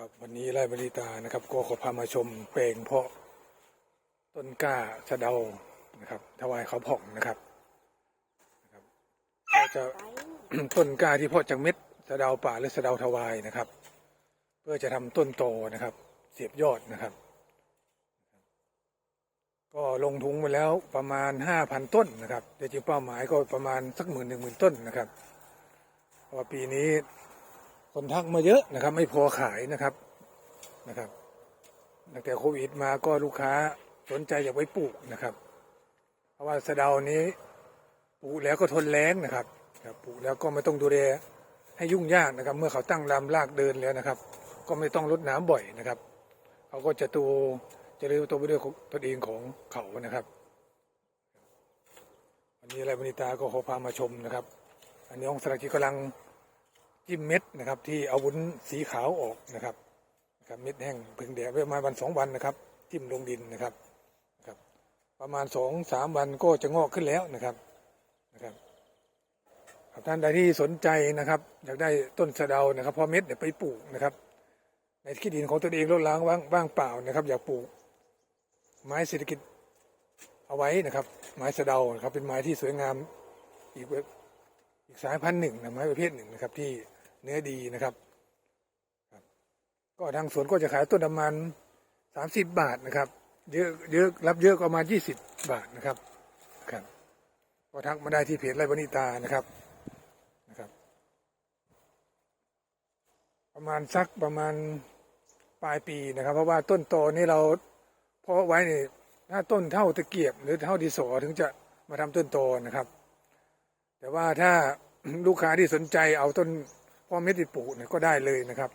ครับวันนี้ไร่บริตานะครับ ก็ขอพามาชมแปลงเพาะต้นกล้าสะเดานะครับถวายเขาผ่องนะครับนะครับก็จะต้นกล้าที่เพาะจากเม็ดสะเดาป่าหรือสะเดาถวายนะครับ เพื่อจะทำต้นโตนะครับ เสียบยอดนะครับ ก็ลงทุนไปแล้วประมาณห้าพันต้นนะครับแต่จริงเป้าหมายก็ประมาณสักหมื่นหนึ่งหมื่นต้นนะครับเพราะว่าปีนี้ คนทักมาเยอะนะครับ ไม่พอขายนะครับนะครับตั้งแต่โควิดมาก็ลูกค้าสนใจอยากไว้ปลูกนะครับ เพราะว่าสะเดานี้ปลูกแล้วก็ทนแรงนะครับปลูกแล้วก็ไม่ต้องดูแลให้ยุ่งยากนะครับ เมื่อเขาตั้งลำรากเดินแล้วนะครับ ก็ไม่ต้องรดน้ำบ่อยนะครับเขาก็จะโตเจะเรียกตัวไปด้วยของตนเองของเขานะครับวันนี้อะไรบริตาก็ขอพามาชมนะครับ อันนี้องค์สระกิกำลัง จิ้มเม็ดนะครับ ที่เอาวุ้นสีขาวออกนะครับครับเม็ดแห้งพึ่งแดดไว้ประมาณวันสองวันนะครับ จิ้มลงดินนะครับนะครับ ประมาณสองสามวันก็จะงอกขึ้นแล้วนะครับนะครับท่านใดที่สนใจนะครับ อยากได้ต้นสะเดานะครับพอเม็ดเนี่ยไปปลูกนะครับ ในที่ดินของตนเองลดล้างว่างว่างเปล่านะครับ อยากปลูก ไม้เศรษฐกิจเอาไว้นะครับ ไม้สะเดานะครับเป็นไม้ที่สวยงามอีกอีกสายพันธุ์หนึ่งนะไม้ประเภทหนึ่งนะครับที่ เนื้อดีนะครับครับ ก็ทางสวนก็จะขายต้นประมาณสามสิบบาทนะครับเยอะเยอะรับเยอะประมาณยี่สิบบาทนะครับครับก็ทักมาได้ที่เพจไรบนิตานะครับนะครับ ประมาณสักประมาณปลายปีนะครับ เพราะว่าต้นโตนี่เราเพาะไว้นี่ถ้าต้นเท่าตะเกียบ หรือเท่าดินสถึงจะมาทำต้นโตนะครับ แต่ว่าถ้าลูกค้าที่สนใจเอาต้น พ่อเม็ดไปปลูกเนี่ยก็ได้เลยนะครับ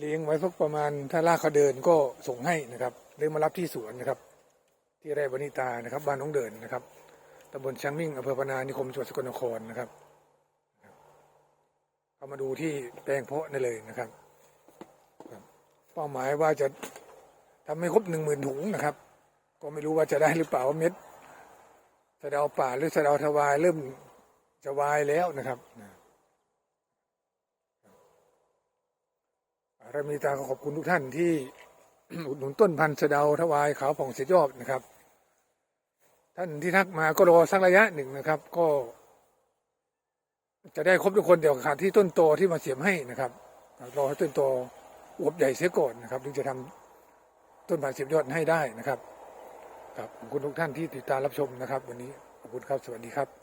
เลี้ยงไว้สักประมาณถ้าลากเขาเดินก็ส่งให้นะครับหรือมารับที่สวนนะครับ ที่ไร่บนิตานะครับบ้านน้องเดินนะครับตำบลช้างมิ่งอำเภอพนานิคมจังหวัดสกลนครนะครับเขามาดูที่แปลงเพาะได้เลยนะครับ เป้าหมายว่าจะทำให้ครบหนึ่งหมื่นถุงนะครับ ก็ไม่รู้ว่าจะได้หรือเปล่าเม็ดสะเดาป่าหรือสะเดาทวายเริ่มจะวายแล้วนะครับเรามีตาขอบคุณทุกท่านที่อุดหนุนต้นพันธุ์สะเดาทวายขาวผ่องเสียยอดนะครับ ท่านที่ทักมาก็รอสักระยะหนึ่งนะครับ ก็ จะได้ครบทุกคนเดี๋ยวขาดที่ต้นโตที่มาเสียมให้นะครับรอให้ต้นโตอวบใหญ่เสียก่อนนะครับถึงจะทำต้นพันธุ์เสียยอดให้ได้นะครับครับขอบคุณทุกท่านที่ติดตามรับชมนะครับ วันนี้ขอบคุณครับสวัสดีครับ